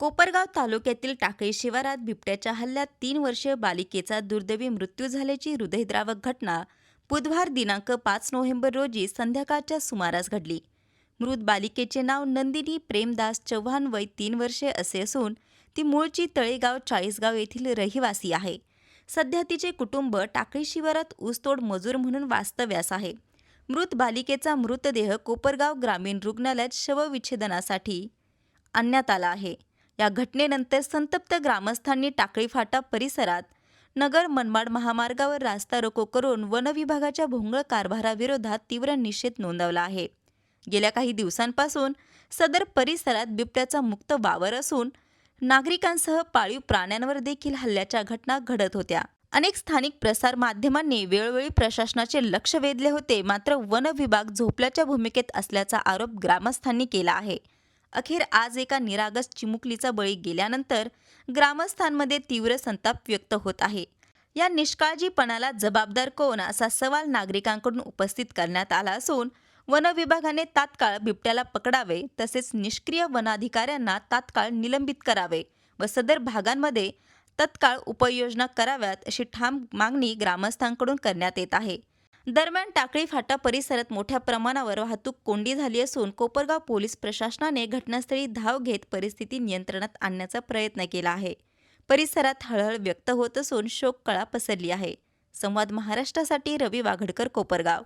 कोपरगाव तालुक्यातील टाकळी शिवारात बिबट्याच्या हल्ल्यात तीन वर्षीय बालिकेचा दुर्दैवी मृत्यू झाल्याची हृदयद्रावक घटना बुधवार दिनांक पाच नोव्हेंबर रोजी संध्याकाळच्या सुमारास घडली. मृत बालिकेचे नाव नंदिनी प्रेमदास चव्हाण वय तीन वर्षे असे असून ती मूळची तळेगाव चाळीसगाव येथील रहिवासी आहे. सध्या तिचे कुटुंब टाकळी शिवारात ऊसतोड मजूर म्हणून वास्तव्यास आहे. मृत बालिकेचा मृतदेह कोपरगाव ग्रामीण रुग्णालयात शवविच्छेदनासाठी आणण्यात आला आहे. या घटनेनंतर संतप्त ग्रामस्थांनी टाकळी फाटा परिसरात नगर मनमाड महामार्गावर रास्ता रोको करून वनविभागाच्या भोंगळ कारभाराविरोधात तीव्र निषेध नोंदवला आहे. गेल्या काही दिवसांपासून सदर परिसरात बिबट्याचा मुक्त वावर असून नागरिकांसह पाळीव प्राण्यांवर देखील हल्ल्याच्या घटना घडत होत्या. अनेक स्थानिक प्रसार माध्यमांनी वेळोवेळी प्रशासनाचे लक्ष वेधले होते मात्र वन विभाग झोपल्याच्या भूमिकेत असल्याचा आरोप ग्रामस्थांनी केला आहे. अखेर आज एका निरागस चिमुकलीचा बळी गेल्यानंतर ग्रामस्थांमध्ये तीव्र संताप व्यक्त होत आहे. या निष्काळजीपणाला जबाबदार कोण असा सवाल नागरिकांकडून उपस्थित करण्यात आला असून वन विभागाने तात्काळ बिबट्याला पकडावे तसेच निष्क्रिय वनाधिकाऱ्यांना तात्काळ निलंबित करावे व सदर भागांमध्ये तत्काळ उपाययोजना कराव्यात अशी ठाम मागणी ग्रामस्थांकडून करण्यात येत आहे. दरम्यान टाकळी फाटा परिसरात मोठ्या प्रमाणावर वाहतूक कोंडी झाली असून कोपरगाव पोलीस प्रशासनाने घटनास्थळी धाव घेत परिस्थिती नियंत्रणात आणण्याचा प्रयत्न केला आहे. परिसरात हळहळ व्यक्त होत असून शोककळा पसरली आहे. संवाद महाराष्ट्रासाठी रवी वाघडकर कोपरगाव.